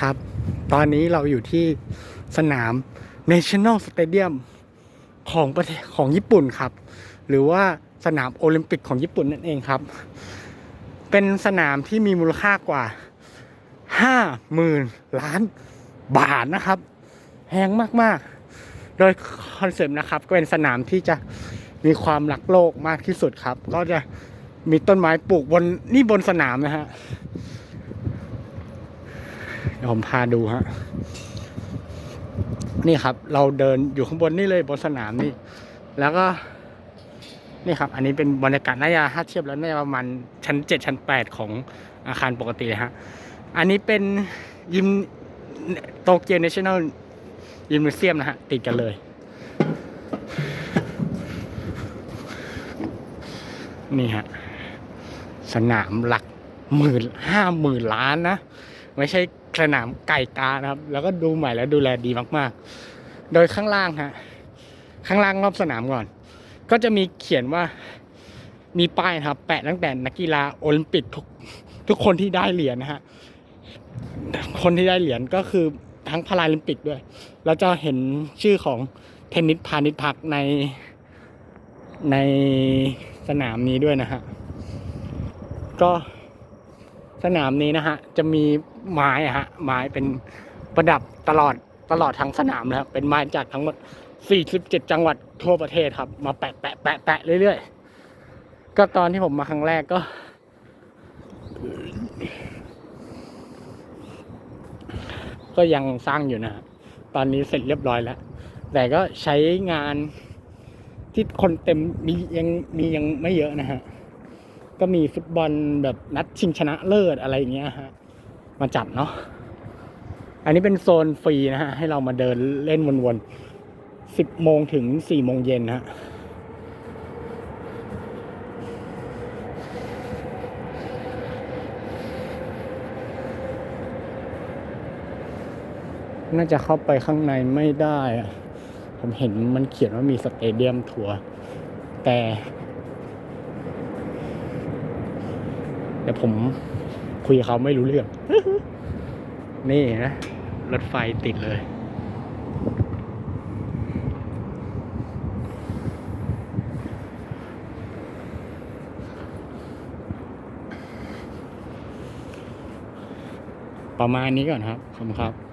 ครับ ตอนนี้เราอยู่ที่สนาม National Stadium ของประเทศของญี่ปุ่นครับ หรือว่าสนามโอลิมปิกของญี่ปุ่นนั่นเองครับ เป็นสนามที่มีมูลค่ากว่า50,000ล้านบาทนะครับแพงมากๆ โดยคอนเซปต์นะครับ ก็เป็นสนามที่จะมีความรักโลกมากที่สุดครับ ก็จะมีต้นไม้ปลูกบนนี่บนสนามนะฮะ ผมพาดูฮะ นี่ครับ เราเดินอยู่ข้างบนนี่เลยบนสนามนี่ แล้วก็ นี่ครับ อันนี้เป็นบรรยากาศน่าจะถ้าเทียบแล้วน่าจะประมาณชั้นเจ็ดชั้นแปดของอาคารปกติเลยฮะ อันนี้เป็นยิมโตเกียวเนชั่นแนลยิมเซียมนะฮะ ติดกันเลย นี่ฮะ สนามหลักหมื่นห้าหมื่นล้านนะ ไม่ใช่สนามไก่กานะครับ แล้วก็ดูใหม่แล้วดูแลดีมากๆ โดยข้างล่างฮะข้างล่างรอบสนามก่อน ก็จะมีเขียนว่ามีป้ายครับ แปะตั้งแต่นักกีฬาโอลิมปิกทุกทุกคนที่ได้เหรียญนะฮะคนที่ได้เหรียญก็คือทั้งพาราลิมปิกด้วยเราจะเห็นชื่อของเทนนิสพาณิชพักในในสนามนี้ด้วยนะฮะ ก็สนามนี้นะฮะ จะมี ไม้อะฮะไม้เป็นประดับตลอดตลอดทั้งสนามนะครับเป็นไม้จากทั้งหมด 47 จังหวัดทั่วประเทศครับ มาแปะแปะแปะแปะเรื่อยๆ ก็ตอนที่ผมมาครั้งแรกก็ ก็ยังสร้างอยู่นะฮะตอนนี้เสร็จเรียบร้อยแล้ว แต่ก็ใช้งานที่คนเต็มมียังมียังไม่เยอะนะฮะ ก็มีฟุตบอลแบบนัดชิงชนะเลิศอะไรอย่างเงี้ยฮะ มาจัดเนาะอันนี้เป็นโซนฟรีนะฮะให้เรามาเดินเล่นวนๆสิบโมงถึงสี่โมงเย็นฮะน่าจะเข้าไปข้างในไม่ได้อะผมเห็นมันเขียนว่ามีสเตเดียมทัวร์แต่แต่ผม คุยกับเขาไม่รู้เรื่อง นี่นะรถไฟติดเลย ประมาณนี้ก่อนครับขอบคุณครับ